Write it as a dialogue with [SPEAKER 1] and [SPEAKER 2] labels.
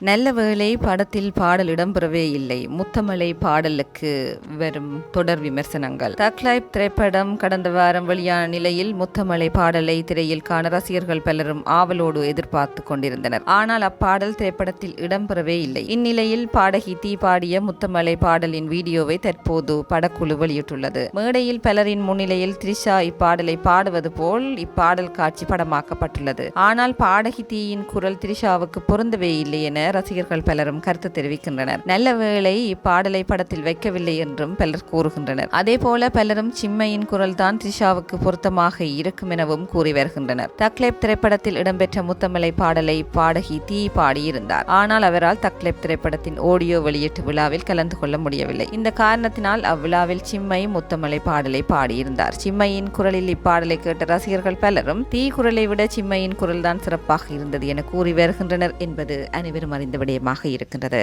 [SPEAKER 1] நல்ல வேளை படத்தில் பாடல் இடம்பெறவே இல்லை. முத்தமலை பாடலுக்கு வரும் தொடர் விமர்சனங்கள். தக்லைப் திரைப்படம் கடந்த வாரம் வெளியான நிலையில் முத்தமலை பாடலை திரையில் காண ரசிகர்கள் பலரும் ஆவலோடு எதிர்பார்த்து கொண்டிருந்தனர். ஆனால் அப்பாடல் திரைப்படத்தில் இடம்பெறவே இல்லை. இந்நிலையில் பாடகி தீ பாடிய முத்தமலை பாடலின் வீடியோவை தற்போது படக்குழு வெளியிட்டுள்ளது. மேடையில் பலரின் முன்னிலையில் த்ரிஷா இப்பாடலை பாடுவது போல் இப்பாடல் காட்சி படமாக்கப்பட்டுள்ளது. ஆனால் பாடகி தீயின் குரல் த்ரிஷாவுக்கு பொருந்தவே இல்லை என ரசிகர்கள் பலரும் கருத்து தெரிவிக்கின்றனர். நல்ல வேளை இப்பாடலை படத்தில் வைக்கவில்லை என்றும் பலர் கூறுகின்றனர். அதே போல பலரும் சிம்மையின் குரல் தான் த்ரிஷாவுக்கு பொருத்தமாக இருக்கும் எனவும் கூறி வருகின்றனர். தக்லேப் திரைப்படத்தில் இடம்பெற்ற முத்தமலை பாடலை பாடகி தீ பாடியிருந்தார். ஆனால் அவரால் தக்லேப் திரைப்படத்தின் ஆடியோ வெளியீட்டு விழாவில் கலந்து கொள்ள முடியவில்லை. இந்த காரணத்தினால் அவ்விழாவில் சிம்மை முத்தமலை பாடலை பாடியிருந்தார். சிம்மையின் குரலில் இப்பாடலை கேட்ட ரசிகர்கள் பலரும் தீ குரலை விட சிம்மையின் குரல்தான் சிறப்பாக இருந்தது என கூறி வருகின்றனர் என்பது அனைவரும் அறிந்த விடயமாக இருக்கின்றது.